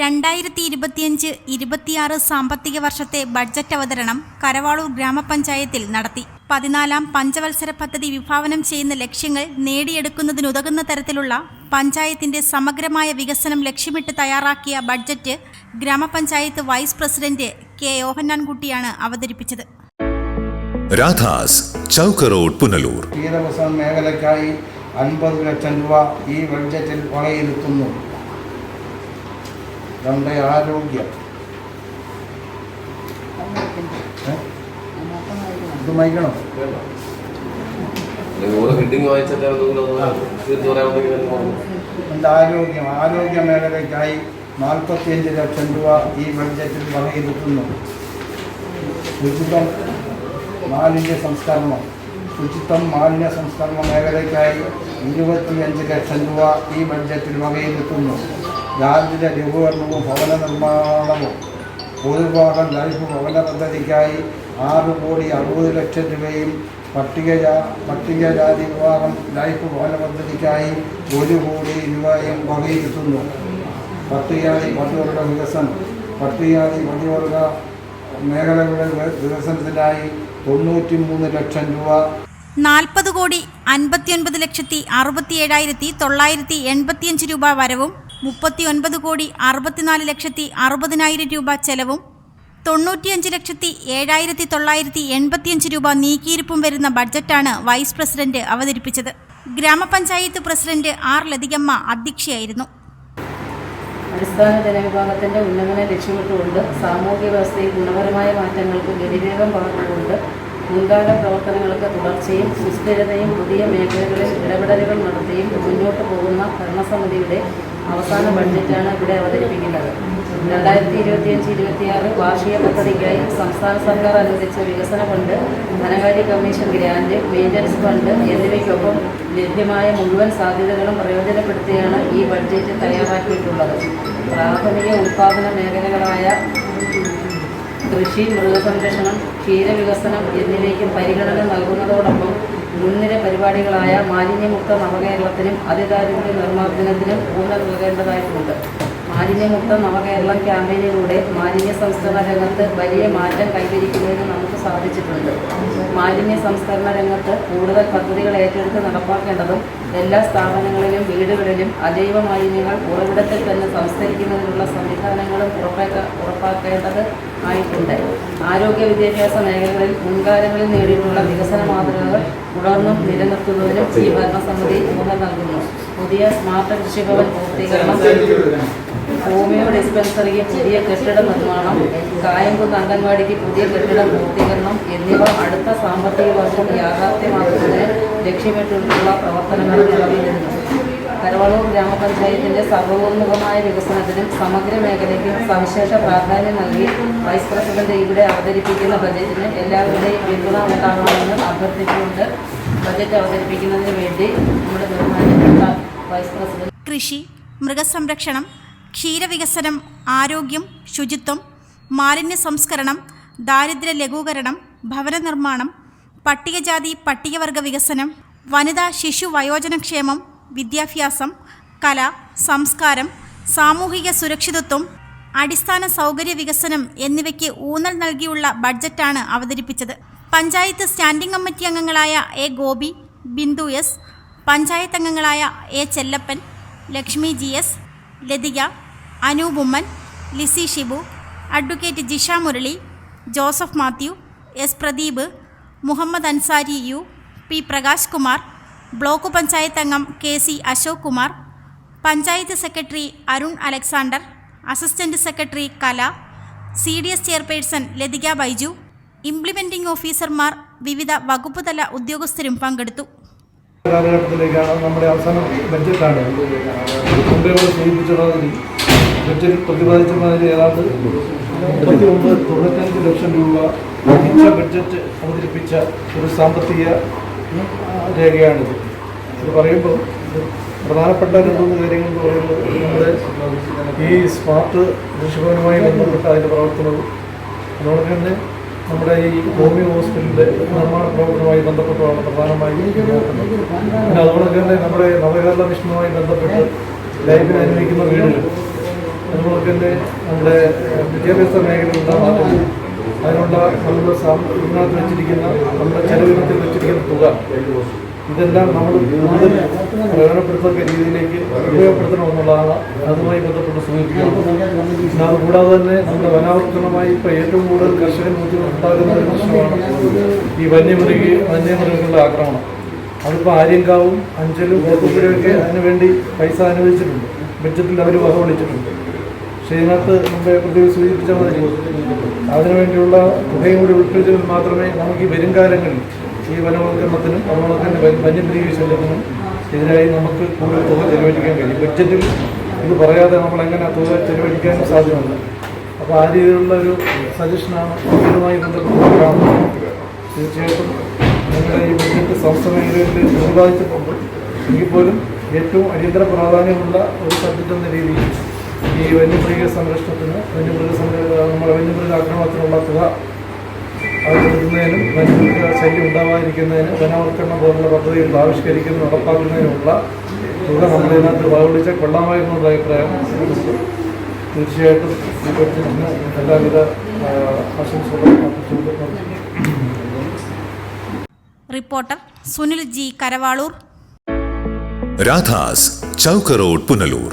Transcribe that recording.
രണ്ടായിരത്തി ഇരുപത്തിയഞ്ച് ഇരുപത്തിയാറ് സാമ്പത്തിക വർഷത്തെ ബഡ്ജറ്റ് അവതരണം കരവാളൂർ ഗ്രാമപഞ്ചായത്തിൽ നടത്തി. പതിനാലാം പഞ്ചവത്സര പദ്ധതി വിഭാവനം ചെയ്യുന്ന ലക്ഷ്യങ്ങൾ നേടിയെടുക്കുന്നതിനുതകുന്ന തരത്തിലുള്ള പഞ്ചായത്തിന്റെ സമഗ്രമായ വികസനം ലക്ഷ്യമിട്ട് തയ്യാറാക്കിയ ബഡ്ജറ്റ് ഗ്രാമപഞ്ചായത്ത് വൈസ് പ്രസിഡന്റ് കെ യോഹന്നാൻകുട്ടിയാണ് അവതരിപ്പിച്ചത്. രാധാസ് ചൗക്ക് റോഡ് പുനലൂർ. മേഖലയ്ക്കായി അൻപത് ലക്ഷം രൂപ ഈ ബഡ്ജറ്റിൽ വകയിരുത്തുന്നു രണ്ട് ആരോഗ്യം? ഇത് പറഞ്ഞു രണ്ട് ആരോഗ്യം? ആരോഗ്യ മേഖലയ്ക്കായി നാൽപ്പത്തിയഞ്ച് ലക്ഷം രൂപ ഈ ബഡ്ജറ്റിൽ വകയിരുത്തുന്നു ശുചിത്വം മാലിന്യ സംസ്കരണം. ശുചിത്വം മാലിന്യ സംസ്കരണ മേഖലയ്ക്കായി ഇരുപത്തിയഞ്ച് ലക്ഷം രൂപ ഈ ബഡ്ജറ്റിൽ വകയിരുത്തുന്നു ദാരിദ്ര്യ രൂപീകരണവും ഭവന നിർമ്മാണവും ഭൂരിഭാഗം ലൈഫ് ഭവന പദ്ധതിക്കായി ആറ് കോടി അറുപത് ലക്ഷം രൂപയും പട്ടികജാ പട്ടികജാതി വിഭാഗം ലൈഫ് ഭവന പദ്ധതിക്കായി ഒരു കോടി രൂപയും വകയിരുത്തുന്നു. പട്ടികജാതി പട്ടികവർഗ വികസനം. പട്ടികജാതി പട്ടികവർഗ മേഖലകളുടെ വികസനത്തിനായി തൊണ്ണൂറ്റി മൂന്ന് ലക്ഷം രൂപ. നാൽപ്പത് കോടി അൻപത്തിയൊൻപത് ലക്ഷത്തി അറുപത്തിയേഴായിരത്തി തൊള്ളായിരത്തി എൺപത്തിയഞ്ച് രൂപ വരവും മുപ്പത്തിയൊൻപത് കോടി അറുപത്തിനാല് ലക്ഷത്തി അറുപതിനായിരം രൂപ ചെലവും തൊണ്ണൂറ്റിയഞ്ച് ലക്ഷത്തി ഏഴായിരത്തി തൊള്ളായിരത്തി എൺപത്തിയഞ്ച് രൂപ നീക്കിയിരിപ്പും വരുന്ന ബഡ്ജറ്റാണ് വൈസ് പ്രസിഡന്റ് അവതരിപ്പിച്ചത്. ഗ്രാമപഞ്ചായത്ത് പ്രസിഡന്റ് ആർ ലതികമ്മ അധ്യക്ഷയായിരുന്നു. അടിസ്ഥാന ജനവിഭാഗത്തിന്റെ ഉന്നമനം ലക്ഷ്യമിട്ടുകൊണ്ട് സാമൂഹ്യ വ്യവസ്ഥയിൽ ഗുണപരമായ മാറ്റങ്ങൾക്ക് ഗതിവേഗം പകർന്നുകൊണ്ട് മുൻകാല പ്രവർത്തനങ്ങൾക്ക് തുടർച്ചയും സുസ്ഥിരതയും പുതിയ മേഖലകളിൽ ഇടപെടലുകൾ നടത്തിയും മുന്നോട്ട് പോകുന്ന ഭരണസമിതിയുടെ അവസാന ബഡ്ജറ്റാണ് ഇവിടെ അവതരിപ്പിക്കുന്നത്. രണ്ടായിരത്തി ഇരുപത്തിയഞ്ച് ഇരുപത്തിയാറ് വാർഷിക പദ്ധതിക്കായി സംസ്ഥാന സർക്കാർ അനുവദിച്ച വികസന ഫണ്ട് ധനകാര്യ കമ്മീഷൻ ഗ്രാന്റ് മെയിന്റനൻസ് ഫണ്ട് എന്നിവയ്ക്കൊപ്പം ലഭ്യമായ മുഴുവൻ സാധ്യതകളും പ്രയോജനപ്പെടുത്തിയാണ് ഈ ബഡ്ജറ്റ് തയ്യാറാക്കിയിട്ടുള്ളത്. പ്രാഥമിക ഉൽപ്പാദന മേഖലകളായ കൃഷി മൃഗസംരക്ഷണം ക്ഷീരവികസനം എന്നിവയ്ക്കും പരിഗണന നൽകുന്നതോടൊപ്പം മുൻനിര പരിപാടികളായ മാലിന്യമുക്ത നവകേരളത്തിനും അതിദാരിദ്ര്യ നിർമ്മാർജനത്തിനും ഊന്നൽ നൽകേണ്ടതായിട്ടുണ്ട്. മാലിന്യമുക്ത നവകേരളം ക്യാമ്പയിനിലൂടെ മാലിന്യ സംസ്കരണ രംഗത്ത് വലിയ മാറ്റം കൈവരിക്കുന്നതിന് നമുക്ക് സാധിച്ചിട്ടുണ്ട്. മാലിന്യ സംസ്കരണ രംഗത്ത് കൂടുതൽ പദ്ധതികൾ ഏറ്റെടുത്ത് നടപ്പാക്കേണ്ടതും എല്ലാ സ്ഥാപനങ്ങളിലും വീടുകളിലും അജൈവ മാലിന്യങ്ങൾ ഉറവിടത്തിൽ തന്നെ സംസ്കരിക്കുന്നതിനുള്ള സംവിധാനങ്ങളും ഉറപ്പാക്ക ഉറപ്പാക്കേണ്ടത് ആയിട്ടുണ്ട്. ആരോഗ്യ വിദ്യാഭ്യാസ മേഖലകളിൽ മുൻകാലങ്ങളിൽ നേടിയിട്ടുള്ള വികസന മാതൃകകൾ തുടർന്നും നിലനിർത്തുന്നതിനും ഈ ഭരണസമിതി ഊന്നൽ നൽകുന്നു. പുതിയ സ്മാർട്ട് കൃഷിഭവൻ പൂർത്തീകരണം. ഹോമിയോ ഡിസ്പെൻസറിക്ക് പുതിയ കെട്ടിട നിർമ്മാണം കായംകുന്ന് അംഗൻവാടിക്ക് പുതിയ കെട്ടിട പൂർത്തീകരണം എന്നിവ അടുത്ത സാമ്പത്തിക വർഷം യാഥാർത്ഥ്യമാക്കുന്നതിന് ലക്ഷ്യമിട്ടുള്ള പ്രവർത്തനങ്ങൾ നിലവിലിരുന്നു കരവളൂർ ഗ്രാമപഞ്ചായത്തിന്റെ സർവോന്മുഖമായ വികസനത്തിനും സമഗ്ര മേഖലയ്ക്കും സവിശേഷ പ്രാധാന്യം നൽകി വൈസ് പ്രസിഡന്റ് ഇവിടെ അവതരിപ്പിക്കുന്ന ബജറ്റിന് എല്ലാവരുടെയും പിന്തുണ ഉണ്ടാകണമെന്ന് അഭ്യർത്ഥിച്ചുകൊണ്ട് ബജറ്റ് അവതരിപ്പിക്കുന്നതിന് വേണ്ടി നമ്മുടെ ബഹുമാനപ്പെട്ട വൈസ് പ്രസിഡന്റ് കൃഷി മൃഗസംരക്ഷണം ക്ഷീരവികസനം ആരോഗ്യം ശുചിത്വം മാലിന്യ സംസ്കരണം ദാരിദ്ര്യ ലഘൂകരണം ഭവന നിർമ്മാണം പട്ടികജാതി പട്ടികവർഗ വികസനം വനിതാ ശിശു വയോജനക്ഷേമം വിദ്യാഭ്യാസം കല സംസ്കാരം സാമൂഹിക സുരക്ഷിതത്വം അടിസ്ഥാന സൗകര്യ വികസനം എന്നിവയ്ക്ക് ഊന്നൽ നൽകിയുള്ള ബഡ്ജറ്റാണ് അവതരിപ്പിച്ചത്. പഞ്ചായത്ത് സ്റ്റാൻഡിംഗ് കമ്മിറ്റി അംഗങ്ങളായ എ ഗോപി ബിന്ദു എസ് പഞ്ചായത്ത് അംഗങ്ങളായ A Chellappan Lakshmi G S Lathika Anoop Oommen Lizzy Shibu advocate Jisha Murali Joseph Mathew S Pradeep Muhammad Ansari U P Prakash Kumar block panchayat അംഗം K C Ashok Kumar panchayat secretary Arun Alexander assistant secretary Kala C D S chairperson Lathika Baiju implementing ഓഫീസർമാർ വിവിധ വകുപ്പുതല ഉദ്യോഗസ്ഥരും പങ്കെടുത്തു. കാലഘട്ടത്തിലേക്കാണ് നമ്മുടെ അവസാന മുമ്പേ സൂചിപ്പിച്ചതിൽ ബഡ്ജറ്റിൽ പ്രതിപാദിച്ച മാതിരി ഏതാണ്ട് മുപ്പത്തി ഒമ്പത് തൊണ്ണൂറ്റഞ്ച് ലക്ഷം രൂപ മികച്ച ബഡ്ജറ്റ് അവതരിപ്പിച്ച ഒരു സാമ്പത്തിക രേഖയാണിത്. ഇത് പറയുമ്പോൾ പ്രധാനപ്പെട്ട രണ്ട് മൂന്ന് കാര്യങ്ങൾ എന്ന് പറയുമ്പോൾ നമ്മുടെ ഈ സ്മാർട്ട് കൃഷിഭവനുമായി ബന്ധപ്പെട്ട അതിന്റെ പ്രവർത്തനവും അതോടൊപ്പം തന്നെ നമ്മുടെ ഈ ഹോമിയോ ഹോസ്പിറ്റലിന്റെ നിർമ്മാണ പ്രവർത്തനവുമായി ബന്ധപ്പെട്ടാണ് പ്രധാനമായും പിന്നെ അതുപോലെ തന്നെ നമ്മുടെ നവകേരള മിഷനുമായി ബന്ധപ്പെട്ട് ലൈഫിന് അനുഭവിക്കുന്ന വീടുകൾ. അതുപോലെ തന്നെ നമ്മുടെ വിദ്യാഭ്യാസ മേഖലയിലുള്ള മാറ്റങ്ങൾ അതിനുള്ള നമ്മുടെ സാം- വെച്ചിരിക്കുന്ന നമ്മുടെ ചെലവിനത്തിൽ വെച്ചിരിക്കുന്ന തുക ഇതെല്ലാം നമ്മൾ കൂടുതൽ പ്രയോജനപ്പെടുത്തക്ക രീതിയിലേക്ക് ഉപയോഗപ്പെടുത്തണമെന്നുള്ളതാണ് അതുമായി ബന്ധപ്പെട്ട് സൂചിപ്പിക്കുന്നത്. അതുകൂടാതെ തന്നെ നമ്മുടെ വനാവർത്തനമായി ഇപ്പോൾ ഏറ്റവും കൂടുതൽ കർഷകർ ഉണ്ടാകുന്ന ഒരു പ്രശ്നമാണ് ഈ വന്യമൃഗ വന്യമൃഗങ്ങളുടെ ആക്രമണം. അതിപ്പോൾ ആര്യങ്കാവും അഞ്ചലും ഒക്കെ അതിനുവേണ്ടി പൈസ അനുവദിച്ചിട്ടുണ്ട്. ബഡ്ജറ്റിൽ അവർ വകവളിച്ചിട്ടുണ്ട്. പക്ഷേ ഇതിനകത്ത് മുമ്പേ പ്രതി സൂചിപ്പിച്ച മാതിരി അതിനുവേണ്ടിയുള്ള തുകയും കൂടി ഉൾപ്പെടുത്തിയാൽ മാത്രമേ നമുക്ക് ഈ വരും കാലങ്ങളിൽ ഈ വനവൽക്കരണത്തിനും അതുപോലെ തന്നെ ശല്യത്തിനും എതിരായി നമുക്ക് കൂടുതൽ തുക ചെലവഴിക്കാൻ കഴിയും. ബഡ്ജറ്റിൽ ഇത് പറയാതെ നമ്മൾ എങ്ങനെ തുക ചെലവഴിക്കാനും സാധ്യമല്ല. അപ്പോൾ ആ രീതിയിലുള്ള ഒരു സജഷനാണ് ഇതുമായി ബന്ധപ്പെട്ട് തീർച്ചയായിട്ടും നിങ്ങളുടെ ഈ ബഡ്ജറ്റ് സംസ്ഥ മേഖലയിൽ പ്രതിപാദിച്ചിട്ടുണ്ട് എങ്കിൽ പോലും ഏറ്റവും അടിയന്തര പ്രാധാന്യമുള്ള ഒരു സബ്ജക്റ്റ് എന്ന രീതിയിൽ ഈ വന്യമൃഗ സംരക്ഷണത്തിന് വന്യമൃഗ നമ്മുടെ വന്യമൃഗ ആക്രമണത്തിനുള്ള തുക അത് കൊടുക്കുന്നതിനും വന്യമൃഗ ശല്യം ഉണ്ടാവാതിരിക്കുന്നതിന് വനവൽക്കരണം പോലുള്ള പദ്ധതികൾ ആവിഷ്കരിക്കുന്ന നടപ്പാക്കുന്നതിനുള്ള തുക നമ്മളിതിനകത്ത് വകവിളിച്ചാൽ കൊള്ളാമായിരുന്നു എന്നുള്ള അഭിപ്രായം തീർച്ചയായിട്ടും ഈ ബഡ്ജറ്റിന് എല്ലാവിധ ആശംസകളും റിപ്പോർട്ടർ സുനിൽ ജി കരവാളൂർ. രാധാസ് ചൗക്കറോഡ് പുനലൂർ.